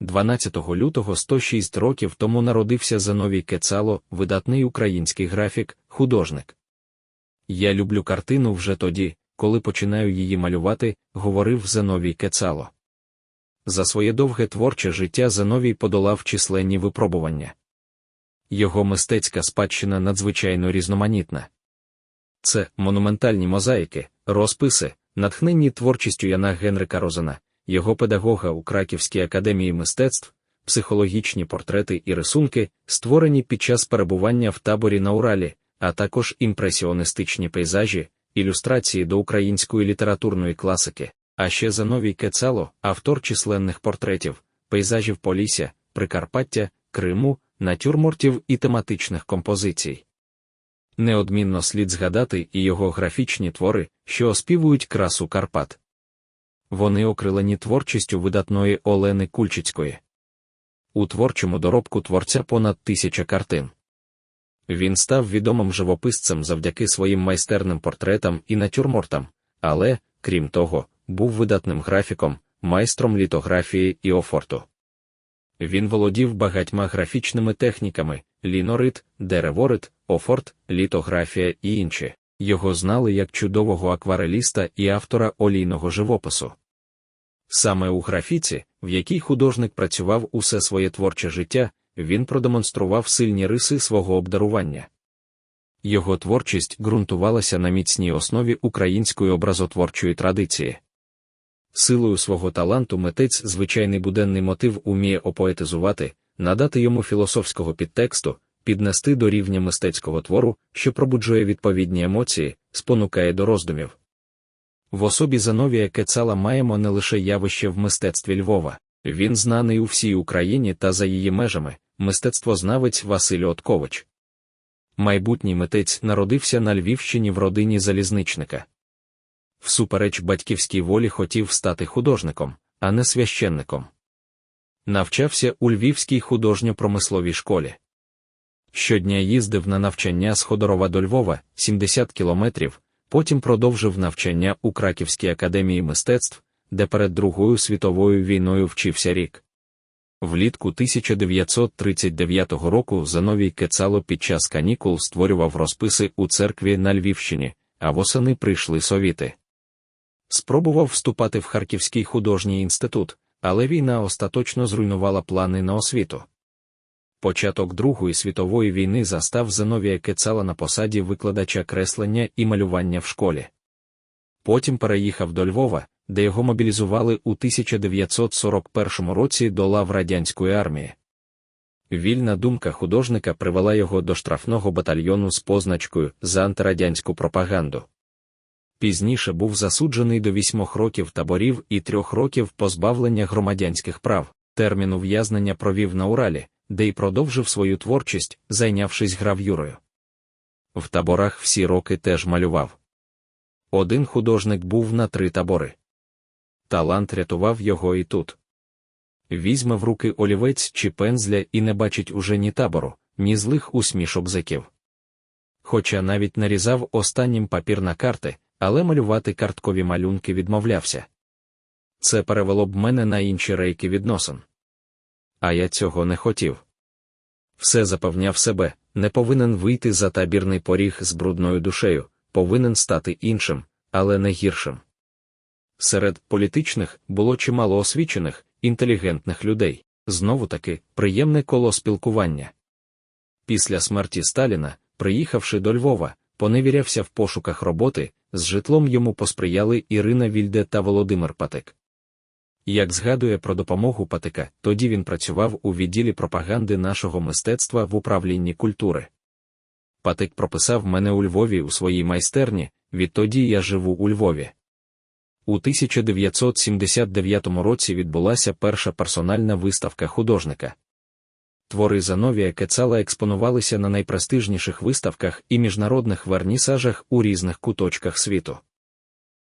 12 лютого 106 років тому народився Зановій Кецало, видатний український графік, художник. Я люблю картину вже тоді, коли починаю її малювати, говорив Зановій Кецало. За своє довге творче життя Зановій подолав численні випробування. Його мистецька спадщина надзвичайно різноманітна. Це монументальні мозаїки, розписи, натхненні творчістю Яна Генрика Розена, його педагога у Краківській академії мистецтв, психологічні портрети і рисунки, створені під час перебування в таборі на Уралі, а також імпресіоністичні пейзажі, ілюстрації до української літературної класики, а ще Зановій Кецало, автор численних портретів, пейзажів Полісся, Прикарпаття, Криму, натюрмортів і тематичних композицій. Неодмінно слід згадати і його графічні твори, що оспівують красу Карпат. Вони окрилені творчістю видатної Олени Кульчицької. У творчому доробку творця понад тисяча картин. Він став відомим живописцем завдяки своїм майстерним портретам і натюрмортам, але, крім того, був видатним графіком, майстром літографії і офорту. Він володів багатьма графічними техніками лінорит, дереворит, офорт, літографія і інші. Його знали як чудового аквареліста і автора олійного живопису. Саме у графіці, в якій художник працював усе своє творче життя, він продемонстрував сильні риси свого обдарування. Його творчість ґрунтувалася на міцній основі української образотворчої традиції. Силою свого таланту митець звичайний буденний мотив уміє опоетизувати, надати йому філософського підтексту, піднести до рівня мистецького твору, що пробуджує відповідні емоції, спонукає до роздумів. В особі Зановія Кецала маємо не лише явище в мистецтві Львова, він знаний у всій Україні та за її межами, мистецтвознавець Василь Откович. Майбутній митець народився на Львівщині в родині залізничника. Всупереч батьківській волі хотів стати художником, а не священником. Навчався у Львівській художньо-промисловій школі. Щодня їздив на навчання з Ходорова до Львова 70 кілометрів, потім продовжив навчання у Краківській академії мистецтв, де перед Другою світовою війною вчився рік. Влітку 1939 року Зановій Кецало під час канікул створював розписи у церкві на Львівщині, а восени прийшли совіти. Спробував вступати в Харківський художній інститут, але війна остаточно зруйнувала плани на освіту. Початок Другої світової війни застав Зеновія Кецала на посаді викладача креслення і малювання в школі. Потім переїхав до Львова, де його мобілізували у 1941 році до лав радянської армії. Вільна думка художника привела його до штрафного батальйону з позначкою за антирадянську пропаганду. Пізніше був засуджений до вісьмох років таборів і трьох років позбавлення громадянських прав. Термін ув'язнення провів на Уралі, де й продовжив свою творчість, зайнявшись грав'юрою. В таборах всі роки теж малював. Один художник був на три табори. Талант рятував його і тут. Візьме в руки олівець чи пензля і не бачить уже ні табору, ні злих усмішок зеків. Хоча навіть нарізав останнім папір на карти, але малювати карткові малюнки відмовлявся. Це перевело б мене на інші рейки відносин. А я цього не хотів. Все запевняв себе, не повинен вийти за табірний поріг з брудною душею, повинен стати іншим, але не гіршим. Серед політичних було чимало освічених, інтелігентних людей, знову таки приємне коло спілкування. Після смерті Сталіна, приїхавши до Львова, поневірявся в пошуках роботи, з житлом йому посприяли Ірина Вільде та Володимир Патик. Як згадує про допомогу Патика, тоді він працював у відділі пропаганди нашого мистецтва в управлінні культури. Патик прописав мене у Львові у своїй майстерні, відтоді я живу у Львові. У 1979 році відбулася перша персональна виставка художника. Твори Зановія Кецала експонувалися на найпрестижніших виставках і міжнародних вернісажах у різних куточках світу.